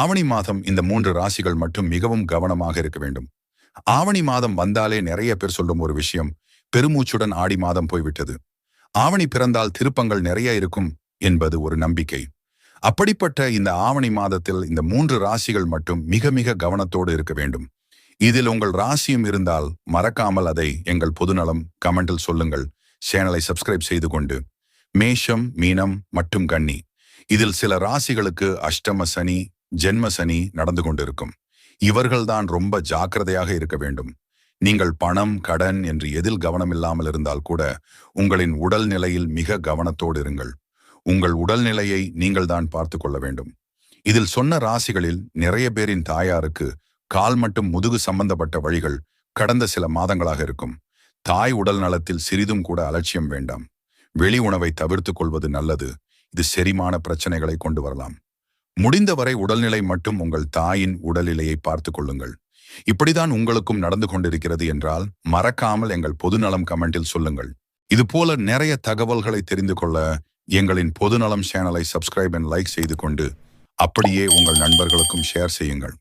ஆவணி மாதம் இந்த மூன்று ராசிகள் மட்டும் மிகவும் கவனமாக இருக்க வேண்டும். ஆவணி மாதம் வந்தாலே நிறைய பேர் சொல்லும் ஒரு விஷயம் பெருமூச்சுடன் ஆடி மாதம் போய்விட்டது. ஆவணி பிறந்தால் திருப்பங்கள் நிறைய இருக்கும் என்பது ஒரு நம்பிக்கை. அப்படிப்பட்ட இந்த ஆவணி மாதத்தில் இந்த மூன்று ராசிகள் மட்டும் மிக மிக கவனத்தோடு இருக்க வேண்டும். இதில் உங்கள் ராசியும் இருந்தால் மறக்காமல் அதை எங்கள் பொதுநலம் கமெண்டில் சொல்லுங்கள். சேனலை சப்ஸ்கிரைப் செய்து கொண்டு. மேஷம் மீனம் மற்றும் கன்னி. இதில் சில ராசிகளுக்கு அஷ்டம சனி ஜென்ம சனி நடந்து கொண்டிருக்கும். இவர்கள்தான் ரொம்ப ஜாக்கிரதையாக இருக்க வேண்டும். நீங்கள் பணம் கடன் என்று எதில் கவனம் இல்லாமல் இருந்தால் கூட உங்களின் உடல் நிலையில் மிக கவனத்தோடு இருங்கள். உங்கள் உடல்நிலையை நீங்கள் தான் பார்த்து கொள்ள வேண்டும். இதில் சொன்ன ராசிகளில் நிறைய பேரின் தாயாருக்கு கால் மற்றும் முதுகு சம்பந்தப்பட்ட வழிகள் கடந்த சில மாதங்களாக இருக்கும். தாய் உடல் நலத்தில் சிறிதும் கூட அலட்சியம் வேண்டாம். வெளி உணவை தவிர்த்துக் கொள்வது நல்லது. இது செரிமான பிரச்சனைகளை கொண்டு வரலாம். முடிந்தவரை உடல்நிலை மட்டும் உங்கள் தாயின் உடல்நிலையை பார்த்து கொள்ளுங்கள். இப்படிதான் உங்களுக்கும் நடந்து கொண்டிருக்கிறது என்றால் மறக்காமல் எங்கள் பொதுநலம் கமெண்டில் சொல்லுங்கள். இது போல நிறைய தகவல்களை தெரிந்து கொள்ள எங்களின் பொதுநலம் சேனலை சப்ஸ்கிரைப் அண்ட் லைக் செய்து கொண்டு அப்படியே உங்கள் நண்பர்களுக்கும் ஷேர் செய்யுங்கள்.